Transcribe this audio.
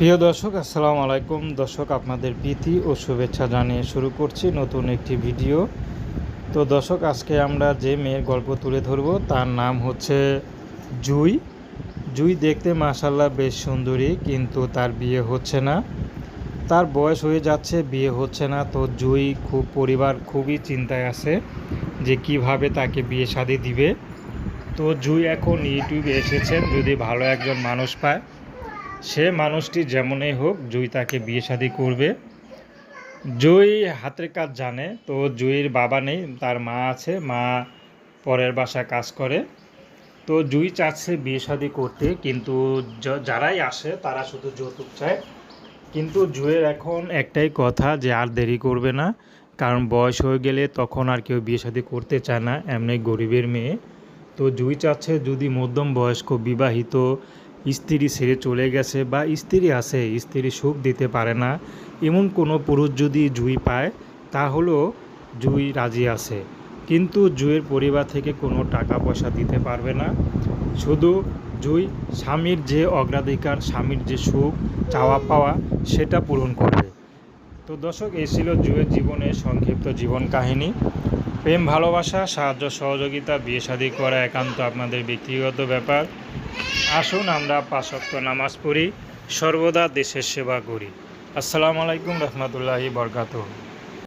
প্রিয় দর্শক, আসসালামু আলাইকুম। দর্শক, আপনাদের প্রীতি ও শুভেচ্ছা জানিয়ে শুরু করছি নতুন একটি ভিডিও। তো দর্শক, আজকে আমরা যে মেয়ের গল্প তুলে ধরব, তার নাম হচ্ছে জুই। জুই দেখতে মাসাল্লাহ বেশ সুন্দরী, কিন্তু তার বিয়ে হচ্ছে না। তার বয়স হয়ে যাচ্ছে, বিয়ে হচ্ছে না। তো জুই খুব পরিবার, খুবই চিন্তায় আছে যে কীভাবে তাকে বিয়ে শাদি দিবে। তো জুই এখন ইউটিউবে এসেছেন যদি ভালো একজন মানুষ পায়। সে মানুষটি যেমনই হোক, জুই তাকে বিয়ে শাদি করবে। জুই হাতের কাজ জানে, তো জুইয়ের বাবা নেই, তার মা আছে, মা পরের বাসা কাজ করে। তো জুই চাচ্ছে বিয়ে শাদি করতে, কিন্তু যারাই আসে, তারা শুধু যৌতুক চায়। কিন্তু জুয়ের এখন একটাই কথা যে আর দেরি করবে না, কারণ বয়স হয়ে গেলে তখন আর কেউ বিয়ে শাদি করতে চায় না, এমনি গরিবের মেয়ে। তো জুই চাচ্ছে যদি মধ্যম বয়স্ক বিবাহিত স্ত্রী ছেড়ে চলে গেছে বা স্ত্রী আছে, স্ত্রী সুখ দিতে পারে না, এমন কোনো পুরুষ যদি জুই পায়, তাহলেও জুই রাজি আছে। কিন্তু জুইয়ের পরিবার থেকে কোনো টাকা পয়সা দিতে পারবে না। শুধু জুই স্বামীর যে অগ্রাধিকার, স্বামীর যে সুখ চাওয়া পাওয়া সেটা পূরণ করবে। তো দর্শক, এই ছিল জুয়ের জীবনের সংক্ষিপ্ত জীবন কাহিনী। প্রেম, ভালোবাসা, সাহায্য, সহযোগিতা বিয়ে শাদী করা একান্ত আপনাদের ব্যক্তিগত ব্যাপার। আসুন আমরা পাশক্ত নামাজ পড়ি সর্বদা দেশের সেবা করি। আসসালামু আলাইকুম রহমতুল্লাহি বরকাত